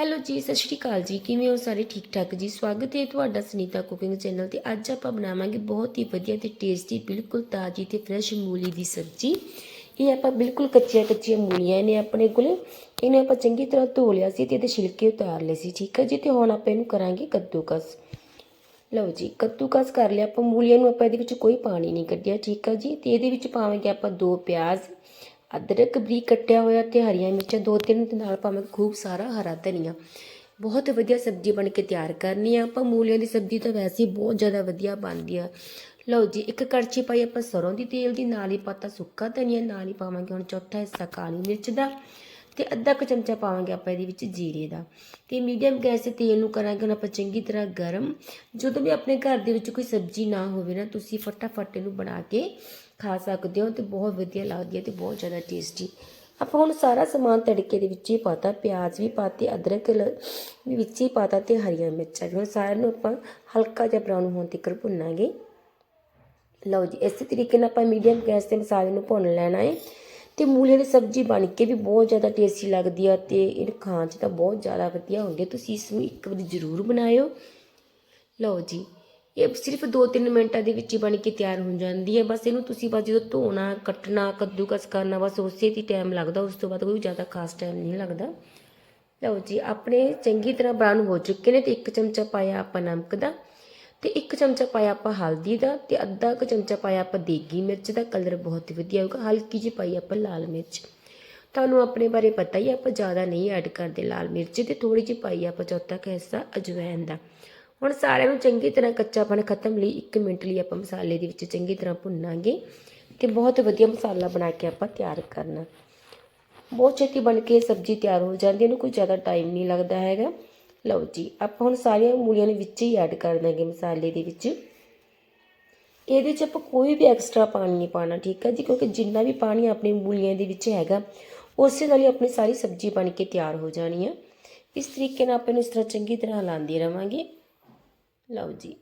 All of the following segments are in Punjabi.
ਹੈਲੋ ਜੀ, ਸਤਿ ਸ਼੍ਰੀ ਅਕਾਲ ਜੀ। ਕਿਵੇਂ ਹੋ ਸਾਰੇ? ਠੀਕ ਠਾਕ ਜੀ? ਸਵਾਗਤ ਹੈ ਤੁਹਾਡਾ ਸੁਨੀਤਾ ਕੁਕਿੰਗ ਚੈਨਲ ਤੇ। ਅੱਜ ਆਪਾਂ ਬਣਾਵਾਂਗੇ ਬਹੁਤ ਹੀ ਵਧੀਆ ਤੇ ਟੇਸਟੀ, ਬਿਲਕੁਲ ਤਾਜ਼ੀ ਤੇ ਫਰੈਸ਼ ਮੂਲੀ ਦੀ ਸਬਜ਼ੀ। ਇਹ ਆਪਾਂ ਬਿਲਕੁਲ ਕੱਚੀਆਂ ਕੱਚੀਆਂ ਮੂਲੀਆਂ ਨੇ ਆਪਣੇ ਕੋਲੇ। ਇਹਨੂੰ ਆਪਾਂ ਚੰਗੀ ਤਰ੍ਹਾਂ ਧੋ ਲਿਆ ਸੀ ਤੇ ਇਹਦੇ ਛਿਲਕੇ ਉਤਾਰ ਲਏ ਸੀ। ਠੀਕ ਹੈ ਜੀ? ਤੇ ਹੁਣ ਆਪਾਂ ਇਹਨੂੰ ਕਰਾਂਗੇ ਕੱਦੂਕਸ। ਲਓ ਜੀ, ਕੱਦੂਕਸ ਕਰ ਲਿਆ ਆਪਾਂ। ਮੂਲੀਆਂ ਨੂੰ ਆਪਾਂ ਇਹਦੇ ਵਿੱਚ ਕੋਈ ਪਾਣੀ ਨਹੀਂ ਕੱਢਿਆ। ਠੀਕ ਹੈ ਜੀ? ਤੇ ਇਹਦੇ ਵਿੱਚ ਪਾਵਾਂਗੇ ਆਪਾਂ ਦੋ ਪਿਆਜ਼ ਅਦਰਕ ਬਰੀਕ ਕੱਟਿਆ ਹੋਇਆ ਤੇ ਹਰੀਆਂ ਮਿਰਚਾਂ ਦੋ ਤਿੰਨ ਤੇ ਨਾਲ ਪਾਵਾਂਗੇ ਖੂਬ ਸਾਰਾ ਹਰਾ ਧਨੀਆ। ਬਹੁਤ ਵਧੀਆ ਸਬਜ਼ੀ ਬਣ ਕੇ ਤਿਆਰ ਕਰਨੀ ਆ। ਆਪਾਂ ਮੂਲੀਆਂ ਦੀ ਸਬਜ਼ੀ ਤਾਂ ਵੈਸੇ ਹੀ ਬਹੁਤ ਜ਼ਿਆਦਾ ਵਧੀਆ ਬਣਦੀ ਆ। ਲਓ ਜੀ, ਇੱਕ ਕੜਛੀ ਪਾਈ ਆਪਾਂ ਸਰੋਂ ਦੀ ਤੇਲ ਦੀ, ਨਾਲ ਹੀ ਪਾਤਾ ਸੁੱਕਾ ਧਨੀਆ, ਨਾਲ ਹੀ ਪਾਵਾਂਗੇ ਹੁਣ ਚੌਥਾ ਹਿੱਸਾ ਕਾਲੀ ਮਿਰਚ ਦਾ। ਤੇ ਅੱਧਾ ਕੁ ਚਮਚਾ ਪਾਵਾਂਗੇ ਆਪਾਂ ਇਹਦੇ ਵਿੱਚ ਜੀਰੇ ਦਾ। ਤੇ ਮੀਡੀਅਮ ਗੈਸ ਤੇ ਤੇਲ ਨੂੰ ਕਰਾਂਗੇ ਹੁਣ ਆਪਾਂ ਚੰਗੀ ਤਰ੍ਹਾਂ ਗਰਮ। ਜਦੋਂ ਵੀ ਆਪਣੇ ਘਰ ਦੇ ਵਿੱਚ ਕੋਈ ਸਬਜ਼ੀ ਨਾ ਹੋਵੇ ਨਾ, ਤੁਸੀਂ ਫਟਾਫਟ ਇਹਨੂੰ ਬਣਾ ਕੇ ਖਾ ਸਕਦੇ ਹੋ ਤੇ ਬਹੁਤ ਵਧੀਆ ਲੱਗਦੀ ਹੈ ਤੇ ਬਹੁਤ ਜ਼ਿਆਦਾ ਟੇਸਟੀ ਆਪਾਂ ਹੁਣ ਸਾਰਾ ਸਮਾਨ ਤੜਕੇ ਦੇ ਵਿੱਚ ਹੀ ਪਾਤਾ, ਪਿਆਜ਼ ਵੀ ਪਾਤੇ, ਅਦਰਕ ਵੀ ਵਿੱਚ ਹੀ ਪਾਤਾ ਤੇ ਹਰੀਆਂ ਮਿਰਚਾਂ ਵੀ। ਹੁਣ ਸਾਰਿਆਂ ਨੂੰ ਆਪਾਂ ਹਲਕਾ ਜਿਹਾ ਬਰਾਊਨ ਹੋਣ ਤੱਕ ਭੁੰਨਾਂਗੇ। ਲਓ ਜੀ, ਇਸੇ ਤਰੀਕੇ ਨਾਲ ਆਪਾਂ ਮੀਡੀਅਮ ਗੈਸ ਤੇ ਮਸਾਲੇ ਨੂੰ ਭੁੰਨ ਲੈਣਾ ਹੈ। ਤੇ ਮੂਲੀਆਂ ਦੀ ਸਬਜ਼ੀ ਬਣ ਕੇ ਵੀ ਬਹੁਤ ਜ਼ਿਆਦਾ ਟੇਸਟੀ ਲੱਗਦੀ ਆ ਤੇ ਇਹ ਖਾਣ 'ਚ ਤਾਂ ਬਹੁਤ ਜ਼ਿਆਦਾ ਵਧੀਆ ਹੁੰਦੀ ਤੁਸੀਂ ਇਸ ਨੂੰ ਇੱਕ ਵਾਰੀ ਜ਼ਰੂਰ ਬਣਾਇਓ। ਲਓ ਜੀ, ਇਹ ਸਿਰਫ 2-3 ਮਿੰਟਾਂ ਦੇ ਵਿੱਚ ਹੀ ਬਣ ਕੇ ਤਿਆਰ ਹੋ ਜਾਂਦੀ ਹੈ ਬਸ ਇਹਨੂੰ ਤੁਸੀਂ ਬਸ ਜਦੋਂ ਧੋਣਾ, ਕੱਟਣਾ, ਕੱਦੂਕਸ ਕਰਨਾ, ਬਸ ਉਸੇ ਦੀ ਟਾਈਮ ਲੱਗਦਾ। ਉਸ ਤੋਂ ਬਾਅਦ ਕੋਈ ਜ਼ਿਆਦਾ ਖਾਸ ਟਾਈਮ ਨਹੀਂ ਲੱਗਦਾ। ਲਓ ਜੀ, ਆਪਣੇ ਚੰਗੀ ਤਰ੍ਹਾਂ ਬਰਾਊਨ ਹੋ ਚੁੱਕੇ ਨੇ ਤੇ ਇੱਕ ਚਮਚਾ ਪਾਇਆ ਆਪਾਂ ਨਮਕ ਦਾ। ਤੇ ਇੱਕ ਚਮਚਾ ਪਾਇਆ ਆਪਾਂ ਹਲਦੀ ਦਾ ਤੇ ਅੱਧਾ ਕੁ ਚਮਚਾ ਪਾਇਆ ਆਪਾਂ ਦੇਗੀ ਮਿਰਚ ਦਾ ਕਲਰ ਬਹੁਤ ਵਧੀਆ ਹੋਊਗਾ। ਹਲਕੀ ਜਿਹੀ ਪਾਈ ਆਪਾਂ ਲਾਲ ਮਿਰਚ। ਤੁਹਾਨੂੰ ਆਪਣੇ ਬਾਰੇ ਪਤਾ ਹੀ ਹੈ, ਆਪਾਂ ਜ਼ਿਆਦਾ ਨਹੀਂ ਐਡ ਕਰਦੇ ਲਾਲ ਮਿਰਚ ਤੇ ਥੋੜੀ ਜਿਹੀ ਪਾਈ ਆਪਾਂ ਚੌਥਾ ਕੁ ਹਿੱਸਾ ਅਜਵਾਇਣ ਦਾ। ਹੁਣ ਸਾਰਿਆਂ ਨੂੰ ਚੰਗੀ ਤਰ੍ਹਾਂ ਕੱਚਾਪਣ ਖਤਮ ਲਈ 1 ਮਿੰਟ ਲਈ ਆਪਾਂ ਮਸਾਲੇ ਦੇ ਵਿੱਚ ਚੰਗੀ ਤਰ੍ਹਾਂ ਭੁੰਨਾਂਗੇ ਤੇ ਬਹੁਤ ਵਧੀਆ ਮਸਾਲਾ ਬਣਾ ਕੇ ਆਪਾਂ ਤਿਆਰ ਕਰਨਾ। ਬਹੁਤ ਛੇਤੀ ਬਣ ਕੇ ਸਬਜ਼ੀ ਤਿਆਰ ਹੋ ਜਾਂਦੀ ਹੈ ਇਹਨੂੰ ਕੋਈ ਜ਼ਿਆਦਾ ਟਾਈਮ ਨਹੀਂ ਲੱਗਦਾ ਹੈਗਾ। ਲਓ ਜੀ, ਆਪਾਂ ਹੁਣ ਸਾਰੀਆਂ ਮੂਲੀਆਂ ਨੂੰ ਵਿੱਚ ਹੀ ਐਡ ਕਰ ਦਾਂਗੇ ਮਸਾਲੇ ਦੇ ਵਿੱਚ। ਇਹਦੇ 'ਚ ਆਪਾਂ ਕੋਈ ਵੀ ਐਕਸਟਰਾ ਪਾਣੀ ਨਹੀਂ ਪਾਣਾ ਠੀਕ ਹੈ ਜੀ? ਕਿਉਂਕਿ ਜਿੰਨਾ ਵੀ ਪਾਣੀ ਆਪਣੇ ਮੂਲੀਆਂ ਦੇ ਵਿੱਚ ਹੈਗਾ, ਉਸੇ ਨਾਲ ਹੀ ਆਪਣੀ ਸਾਰੀ ਸਬਜ਼ੀ ਬਣ ਕੇ ਤਿਆਰ ਹੋ ਜਾਣੀ ਹੈ ਇਸ ਤਰੀਕੇ ਨਾਲ ਆਪਾਂ ਇਹਨੂੰ ਇਸ ਤਰ੍ਹਾਂ ਚੰਗੀ ਤਰ੍ਹਾਂ ਹਿਲਾਉਂਦੇ ਰਵਾਂਗੇ। ਲਓ ਜੀ,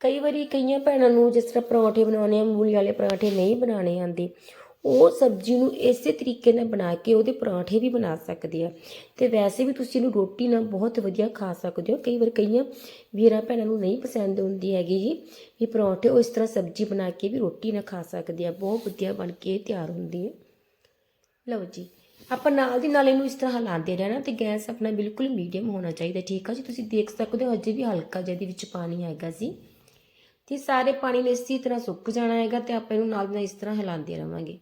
ਕਈ ਵਾਰੀ ਕਈਆਂ ਭੈਣਾਂ ਨੂੰ ਜਿਸ ਤਰ੍ਹਾਂ ਪਰੌਂਠੇ ਬਣਾਉਣੇ ਆ ਮੂਲੀ ਵਾਲੇ ਪਰੌਂਠੇ ਨਹੀਂ ਬਣਾਉਣੇ ਆਉਂਦੇ। ਉਹ ਸਬਜ਼ੀ ਨੂੰ ਇਸੇ ਤਰੀਕੇ ਨਾਲ ਬਣਾ ਕੇ ਉਹਦੇ ਪਰੌਂਠੇ ਵੀ ਬਣਾ ਸਕਦੇ ਆ। ਤੇ ਵੈਸੇ ਵੀ ਤੁਸੀਂ ਇਹਨੂੰ ਰੋਟੀ ਨਾਲ ਬਹੁਤ ਵਧੀਆ ਖਾ ਸਕਦੇ ਹੋ। ਕਈ ਵਾਰ ਕਈਆਂ ਵੀਰਾਂ ਭੈਣਾਂ ਨੂੰ ਨਹੀਂ ਪਸੰਦ ਹੁੰਦੀ ਹੈਗੀ ਜੀ ਵੀ ਪਰੌਂਠੇ ਉਹ ਇਸ ਤਰ੍ਹਾਂ ਸਬਜ਼ੀ ਬਣਾ ਕੇ ਵੀ ਰੋਟੀ ਨਾਲ ਖਾ ਸਕਦੇ ਆ। ਬਹੁਤ ਵਧੀਆ ਬਣ ਕੇ ਤਿਆਰ ਹੁੰਦੀ ਹੈ ਲਓ ਜੀ, ਆਪਾਂ ਨਾਲ ਦੀ ਨਾਲ ਇਹਨੂੰ ਇਸ ਤਰ੍ਹਾਂ ਹਿਲਾਉਂਦੇ ਰਹਿਣਾ ਤੇ ਗੈਸ ਆਪਣਾ ਬਿਲਕੁਲ ਮੀਡੀਅਮ ਹੋਣਾ ਚਾਹੀਦਾ। ਠੀਕ ਆ ਜੀ, ਤੁਸੀਂ ਦੇਖ ਸਕਦੇ ਹੋ ਅਜੇ ਵੀ ਹਲਕਾ ਜਿਹਾ ਇਹਦੇ ਵਿੱਚ ਪਾਣੀ ਹੈਗਾ ਸੀ। ਤੇ ਸਾਰੇ ਪਾਣੀ ਨੇ ਇਸੇ ਤਰ੍ਹਾਂ ਸੁੱਕ ਜਾਣਾ ਹੈਗਾ ਤੇ ਆਪਾਂ ਇਹਨੂੰ ਨਾਲ ਦੀ ਨਾਲ ਇਸ ਤਰ੍ਹਾਂ ਹਿਲਾਉਂਦੇ ਰਵਾਂਗੇ।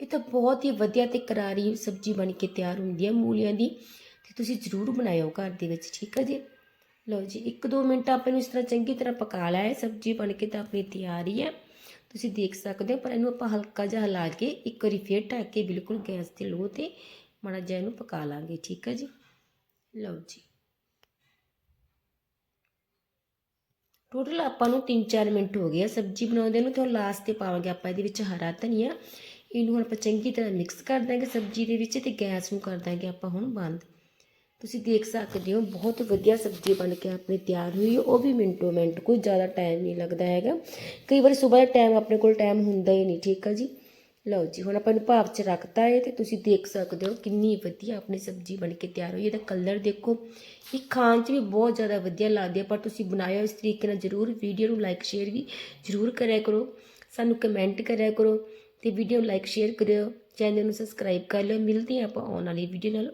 ਇਹ ਤਾਂ ਬਹੁਤ ਹੀ ਵਧੀਆ ਤੇ ਕਰਾਰੀ ਸਬਜ਼ੀ ਬਣ ਕੇ ਤਿਆਰ ਹੁੰਦੀ ਹੈ ਮੂਲੀਆਂ ਦੀ, ਤੇ ਤੁਸੀਂ ਜ਼ਰੂਰ ਬਣਾਇਓ ਘਰ ਦੇ ਵਿੱਚ, ਠੀਕ ਹੈ ਜੀ? ਲਓ ਜੀ 1-2 ਮਿੰਟ ਆਪਾਂ ਨੂੰ ਇਸ ਤਰ੍ਹਾਂ ਚੰਗੀ ਤਰ੍ਹਾਂ ਪਕਾ ਲਿਆ ਹੈ, ਸਬਜ਼ੀ ਬਣ ਕੇ ਤਾਂ ਆਪਣੀ ਤਿਆਰ ਹੀ ਹੈ। ਤੁਸੀਂ ਦੇਖ ਸਕਦੇ ਹੋ, ਪਰ ਇਹਨੂੰ ਆਪਾਂ ਹਲਕਾ ਜਿਹਾ ਹਿਲਾ ਕੇ ਇੱਕ ਵਾਰੀ ਫੇਰ ਢੱਕ ਕੇ ਬਿਲਕੁਲ ਗੈਸ ਤੇ ਲੋ ਤੇ ਮਾੜਾ ਜਿਹਾ ਇਹਨੂੰ ਪਕਾ ਲਾਂਗੇ, ਠੀਕ ਹੈ ਜੀ? ਲਓ ਜੀ। ਟੋਟਲ ਆਪਾਂ ਨੂੰ 3-4 ਮਿੰਟ ਹੋ ਗਏ ਆ ਸਬਜ਼ੀ ਬਣਾਉਂਦੇ ਨੂੰ, ਤੇ ਲਾਸਟ ਤੇ ਪਾਵਾਂਗੇ ਆਪਾਂ ਇਹਦੇ ਵਿੱਚ ਹਰਾ ਧਨੀਆ। ਇਹਨੂੰ ਹੁਣ ਆਪਾਂ ਚੰਗੀ ਤਰ੍ਹਾਂ ਮਿਕਸ ਕਰ ਦਾਂਗੇ ਸਬਜ਼ੀ ਦੇ ਵਿੱਚ ਤੇ ਗੈਸ ਨੂੰ ਕਰ ਦਾਂਗੇ ਆਪਾਂ ਹੁਣ ਬੰਦ। ਤੁਸੀਂ ਦੇਖ ਸਕਦੇ ਹੋ ਬਹੁਤ ਵਧੀਆ ਸਬਜ਼ੀ ਬਣ ਕੇ ਆਪਣੇ ਤਿਆਰ ਹੋਈ ਉਹ ਵੀ ਮਿੰਟੋ ਮਿੰਟ, ਕੋਈ ਜ਼ਿਆਦਾ ਟਾਈਮ ਨਹੀਂ ਲੱਗਦਾ ਹੈਗਾ। ਕਈ ਵਾਰ ਸਵੇਰ ਦਾ ਟਾਈਮ ਆਪਣੇ ਕੋਲ ਟਾਈਮ ਹੁੰਦਾ ਹੀ ਨਹੀਂ, ਠੀਕ ਆ ਜੀ? ਲਓ ਜੀ, ਹੁਣ ਆਪਾਂ ਇਹਨੂੰ ਭਾਪ 'ਚ ਰੱਖਤਾ ਹੈ ਤੇ ਤੁਸੀਂ ਦੇਖ ਸਕਦੇ ਹੋ ਕਿੰਨੀ ਵਧੀਆ ਆਪਣੀ ਸਬਜ਼ੀ ਬਣ ਕੇ ਤਿਆਰ ਹੋਈ ਇਹਦਾ ਕਲਰ ਦੇਖੋ, ਇਹ ਖਾਣ 'ਚ ਵੀ ਬਹੁਤ ਜ਼ਿਆਦਾ ਵਧੀਆ ਲੱਗਦੀ ਹੈ। ਪਰ ਤੁਸੀਂ ਬਣਾਇਓ ਇਸ ਤਰੀਕੇ ਨਾਲ ਜ਼ਰੂਰ ਵੀਡੀਓ ਨੂੰ ਲਾਈਕ ਸ਼ੇਅਰ ਵੀ ਜ਼ਰੂਰ ਕਰਿਆ ਕਰੋ। ਸਾਨੂੰ ਕਮੈਂਟ ਕਰਿਆ ਕਰੋ। ਤੇ ਵੀਡੀਓ ਲਾਈਕ ਸ਼ੇਅਰ ਕਰਿਓ। ਚੈਨਲ ਨੂੰ ਸਬਸਕ੍ਰਾਈਬ ਕਰ ਲਿਓ। ਮਿਲਦੇ ਹਾਂ ਆਪਾਂ ਆਉਣ ਵਾਲੀ ਵੀਡੀਓ ਨਾਲ।